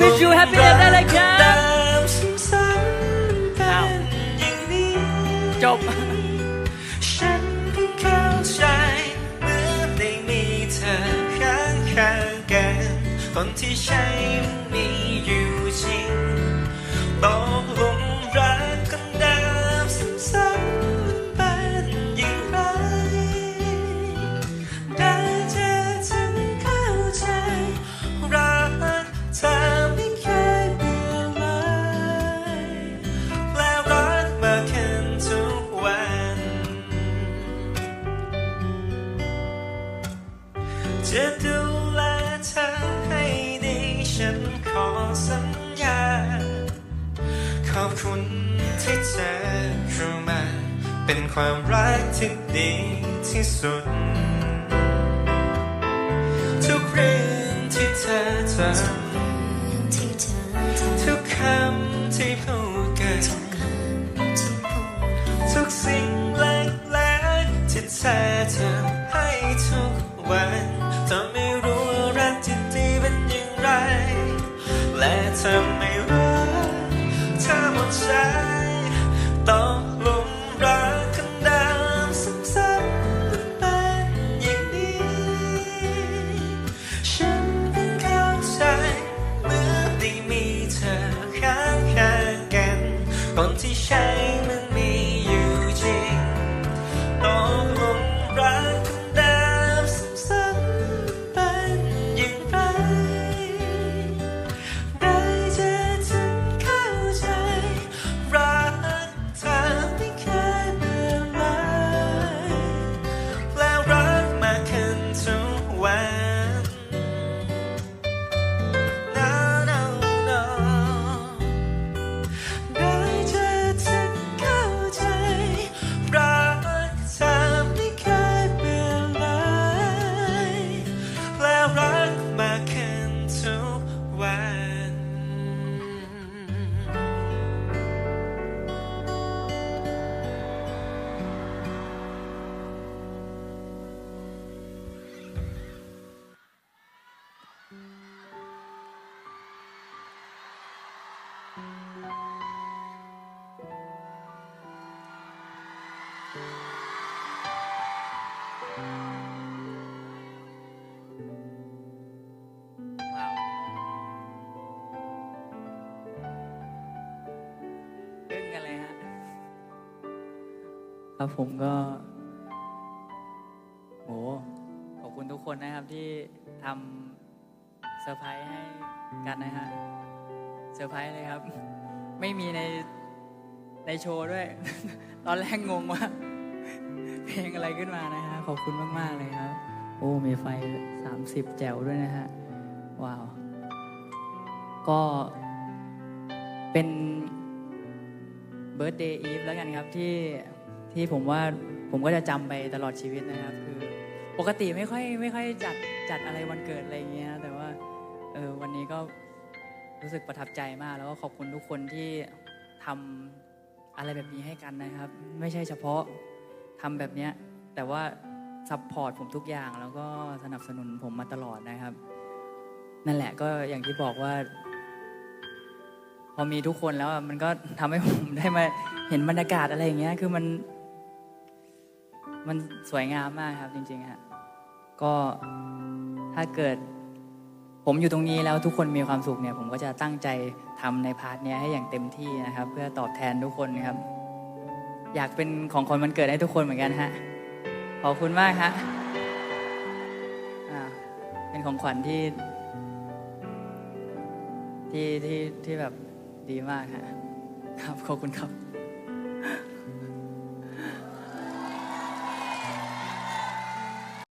wish you happy ได้เลยครับเดิมซ้ำๆเป็นอย่างนี้จบฉันเพิ่งเข้าใจเมื่อได้มีเธอข้างข้างๆกันคนที่ใช่มีอยู่จริง จะดูแลเธอให้ดีฉันขอสัญญา ขอบคุณที่เธอเข้ามา เป็นความรักที่ดีที่สุด ทุกเรื่องที่เธอทำ เธอไม่รู้เธอหมดใจ ครับผมก็โหขอบคุณทุกคนนะครับที่ทำเซอร์ไพรส์ให้กันนะฮะเซอร์ไพรส์เลยครับ ไม่มีในในโชว์ด้วย ตอนแรกงงว่า เพลงอะไรขึ้นมานะฮะขอบคุณมาก ๆ เลยครับ โอ้ มีไฟ 30 แจ๋วด้วยนะฮะ ว้าว ก็เป็นเบิร์ d เดย์อีฟแล้วกันครับที่ ที่ผมว่าผมก็จะจำไปตลอดชีวิตนะครับ คือปกติไม่ค่อยไม่ค่อยจัดจัดอะไรวันเกิดอะไรอย่างเงี้ยแต่ว่าเออวันนี้ก็รู้สึกประทับใจมาก แล้วก็ขอบคุณทุกคนที่ทำอะไรแบบนี้ให้กันนะครับ ไม่ใช่เฉพาะทำแบบเนี้ยแต่ว่าซัพพอร์ตผมทุกอย่างแล้วก็สนับสนุนผมมาตลอดนะครับ นั่นแหละก็อย่างที่บอกว่า พอมีทุกคนแล้วมันก็ทำให้ผมได้มาเห็นบรรยากาศอะไรอย่างเงี้ยคือมัน มันสวยงามมากครับจริงๆฮะก็ถ้าเกิด ผมอยู่ตรงนี้แล้วทุกคนมีความสุขเนี่ย ผมก็จะตั้งใจทำในพาร์ทนี้ให้อย่างเต็มที่นะครับ เพื่อตอบแทนทุกคนครับ อยากเป็นของคนมันเกิดให้ทุกคนเหมือนกันฮะขอบคุณมากฮะเป็นของขวัญที่ ที่ที่ที่แบบดีมากฮะครับขอบคุณครับ